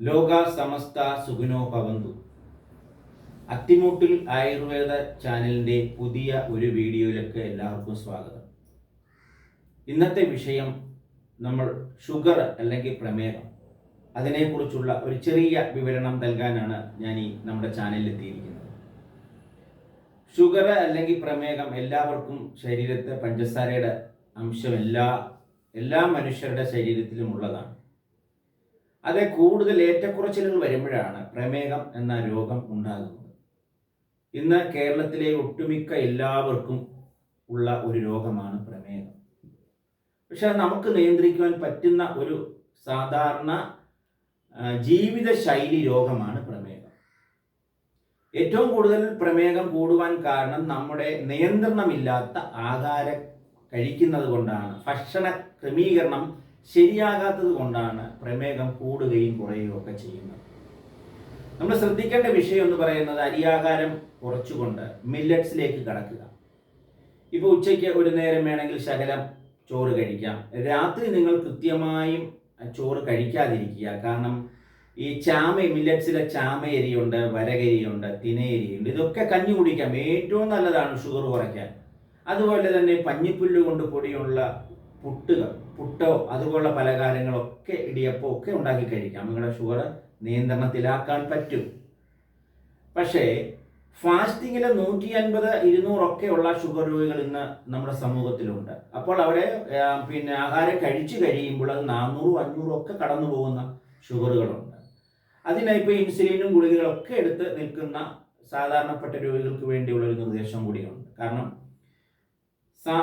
ലോക സമസ്ത സുഖിനോ ഭവന്തു. അത്തിമുട്ടിൽ ആയുർവേദ ചാനലിന്റെ പുതിയ ഒരു വീഡിയോയിലേക്ക് എല്ലാവർക്കും സ്വാഗതം. ഇന്നത്തെ വിഷയം നമ്മൾ ഷുഗർ അല്ലെങ്കിൽ പ്രമേഹം. അതിനെക്കുറിച്ചുള്ള ഒരു ചെറിയ വിവരണം നൽകാനാണ് ഞാൻ ഈ നമ്മുടെ ചാനലിൽ എത്തിയിരിക്കുന്നത്. ഷുഗർ അല്ലെങ്കിൽ പ്രമേഹം എല്ലാവർക്കും ശരീരത്തെ പഞ്ചസാരയുടെ അംശം എല്ലാ എല്ലാ മനുഷ്യരുടെ ശരീരത്തിലും ഉള്ളതാണ്. അത് കൂടുതൽ ഏറ്റക്കുറച്ചിലുകൾ വരുമ്പോഴാണ് പ്രമേഹം എന്ന രോഗം ഉണ്ടാകുന്നത്. ഇന്ന് കേരളത്തിലെ ഒട്ടുമിക്ക എല്ലാവർക്കും ഉള്ള ഒരു രോഗമാണ് പ്രമേഹം. പക്ഷെ നമുക്ക് നിയന്ത്രിക്കുവാൻ പറ്റുന്ന ഒരു സാധാരണ ജീവിത ജീവിതശൈലി രോഗമാണ് പ്രമേഹം. ഏറ്റവും കൂടുതൽ പ്രമേഹം കൂടുവാൻ കാരണം നമ്മുടെ നിയന്ത്രണമില്ലാത്ത ആഹാരം കഴിക്കുന്നത് കൊണ്ടാണ്. ഭക്ഷണ ക്രമീകരണം ശരിയാകാത്തത് കൊണ്ടാണ് പ്രമേഹം കൂടുകയും കുറയുകയും ഒക്കെ ചെയ്യുന്നത്. നമ്മൾ ശ്രദ്ധിക്കേണ്ട വിഷയം എന്ന് പറയുന്നത് അരിയാഹാരം കുറച്ചുകൊണ്ട് മില്ലറ്റ്സിലേക്ക് കടക്കുക. ഇപ്പോൾ ഉച്ചയ്ക്ക് ഒരു നേരം വേണമെങ്കിൽ ശകലം ചോറ് കഴിക്കാം. രാത്രി നിങ്ങൾ കൃത്യമായും ചോറ് കഴിക്കാതിരിക്കുക. കാരണം ഈ ചാമ മില്ലറ്റ്സിലെ ചാമയരിയുണ്ട് വരകരിയുണ്ട് തിനയരിയുണ്ട് ഇതൊക്കെ കഞ്ഞി കുടിക്കാം. ഏറ്റവും നല്ലതാണ് ഷുഗർ കുറയ്ക്കാൻ. അതുപോലെ തന്നെ പഞ്ഞിപ്പുല്ല് കൊണ്ട് പൊടിയുള്ള പുട്ടുകൾ പുട്ടോ അതുപോലുള്ള പലഹാരങ്ങളൊക്കെ ഇടിയപ്പോ ഒക്കെ ഉണ്ടാക്കി കഴിക്കാം നിങ്ങളുടെ ഷുഗർ നിയന്ത്രണത്തിലാക്കാൻ പറ്റും. പക്ഷേ ഫാസ്റ്റിങ്ങിൽ നൂറ്റി അൻപത് ഇരുന്നൂറൊക്കെ ഉള്ള ഷുഗർ രോഗികൾ ഇന്ന് നമ്മുടെ സമൂഹത്തിലുണ്ട്. അപ്പോൾ അവരെ പിന്നെ ആഹാരം കഴിച്ചു കഴിയുമ്പോൾ അത് നാനൂറും അഞ്ഞൂറും ഒക്കെ കടന്നു പോകുന്ന ഷുഗറുകളുണ്ട്. അതിനായി ഇപ്പോൾ ഇൻസുലിനും ഗുളികകളൊക്കെ എടുത്ത് നിൽക്കുന്ന സാധാരണപ്പെട്ട രോഗികൾക്ക് വേണ്ടിയുള്ള ഒരു നിർദ്ദേശം കൂടിയുണ്ട്. കാരണം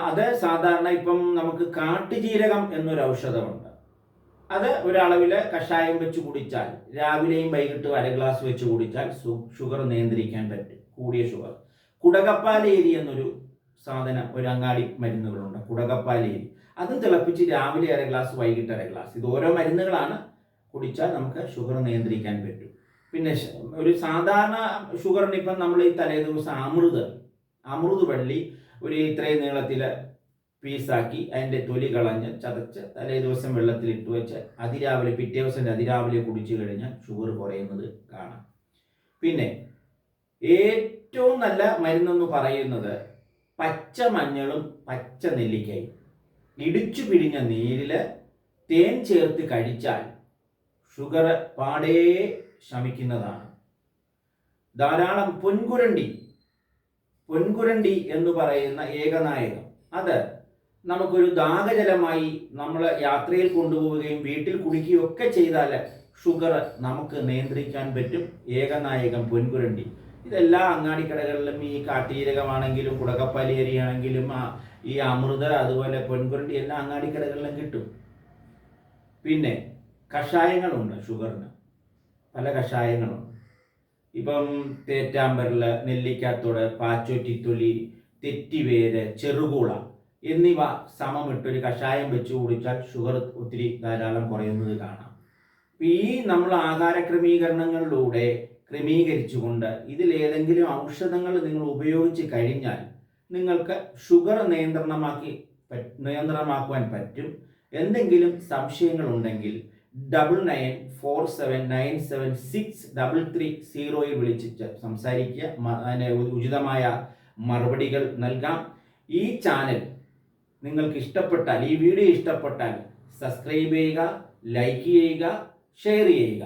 അത് സാധാരണ ഇപ്പം നമുക്ക് കാട്ടുജീരകം എന്നൊരു ഔഷധമുണ്ട് അത് ഒരളവിൽ കഷായം വെച്ച് കുടിച്ചാൽ രാവിലെയും വൈകിട്ട് അര ഗ്ലാസ് വെച്ച് കുടിച്ചാൽ ഷുഗർ നിയന്ത്രിക്കാൻ പറ്റും കൂടിയ ഷുഗർ. കുടകപ്പാലേരി എന്നൊരു സാധനം ഒരു അങ്ങാടി മരുന്നുകളുണ്ട് കുടകപ്പാലേരി. അതും തിളപ്പിച്ച് രാവിലെ അര ഗ്ലാസ് വൈകിട്ട് അര ഗ്ലാസ്. ഇത് ഓരോ മരുന്നുകളാണ് കുടിച്ചാൽ നമുക്ക് ഷുഗർ നിയന്ത്രിക്കാൻ പറ്റും. പിന്നെ ഒരു സാധാരണ ഷുഗറിന് ഇപ്പം നമ്മൾ ഈ തലേ ദിവസം അമൃത് അമൃത് വള്ളി ഒരു ഇത്രയും നീളത്തിൽ പീസാക്കി അതിന്റെ തൊലി കളഞ്ഞ് ചതച്ച് തലേ ദിവസം വെള്ളത്തിൽ ഇട്ട് വെച്ച് അതിരാവിലെ പിറ്റേ ദിവസം അതിരാവിലെ കുടിച്ചു കഴിഞ്ഞാൽ ഷുഗർ കുറയുന്നത് കാണാം. പിന്നെ ഏറ്റവും നല്ല മരുന്നെന്ന് പറയുന്നത് പച്ച മഞ്ഞളും പച്ച നെല്ലിക്കയും. ഇടിച്ചു പിഴിഞ്ഞ നീരിൽ തേൻ ചേർത്ത് കഴിച്ചാൽ ഷുഗർ പാടേ ശമിക്കുന്നതാണ്. ധാരാളം പൊൻകുരണ്ടി പൊൻകുരണ്ടി എന്ന് പറയുന്ന ഏകനായകം അത് നമുക്കൊരു ദാഹജലമായി നമ്മൾ യാത്രയിൽ കൊണ്ടുപോവുകയും വീട്ടിൽ കുടിക്കുകയും ഒക്കെ ചെയ്താൽ ഷുഗർ നമുക്ക് നിയന്ത്രിക്കാൻ പറ്റും. ഏകനായകം പൊൻകുരണ്ടി. ഇതെല്ലാ അങ്ങാടിക്കടകളിലും ഈ കാട്ടീരകമാണെങ്കിലും കുടകപ്പലേരിയാണെങ്കിലും ഈ അമൃത അതുപോലെ പൊൻകുരണ്ടി എല്ലാ അങ്ങാടിക്കടകളിലും കിട്ടും. പിന്നെ കഷായങ്ങളുണ്ട് ഷുഗറിന്. പല കഷായങ്ങളുണ്ട്. ഇപ്പം തേറ്റാമ്പരൽ നെല്ലിക്കാത്തോട് പാച്ചോറ്റിത്തൊലി തെറ്റിവേര് ചെറുകൂള എന്നിവ സമമിട്ടൊരു കഷായം വെച്ച് കുടിച്ചാൽ ഷുഗർ ഒത്തിരി ധാരാളം കുറയുന്നത് കാണാം. ഈ നമ്മൾ ആഹാര ക്രമീകരണങ്ങളിലൂടെ ക്രമീകരിച്ചുകൊണ്ട് ഇതിലേതെങ്കിലും ഔഷധങ്ങൾ നിങ്ങൾ ഉപയോഗിച്ച് കഴിഞ്ഞാൽ നിങ്ങൾക്ക് ഷുഗർ നിയന്ത്രണമാക്കി നിയന്ത്രണമാക്കുവാൻ പറ്റും. എന്തെങ്കിലും സംശയങ്ങളുണ്ടെങ്കിൽ double nine four seven nine seven six double three സീറോയിൽ വിളിച്ചിട്ട് സംസാരിക്കുക. ഉചിതമായ മറുപടികൾ നൽകാം. ഈ ചാനൽ നിങ്ങൾക്ക് ഇഷ്ടപ്പെട്ടാൽ ഈ വീഡിയോ ഇഷ്ടപ്പെട്ടാൽ സബ്സ്ക്രൈബ് ചെയ്യുക ലൈക്ക് ചെയ്യുക ഷെയർ ചെയ്യുക.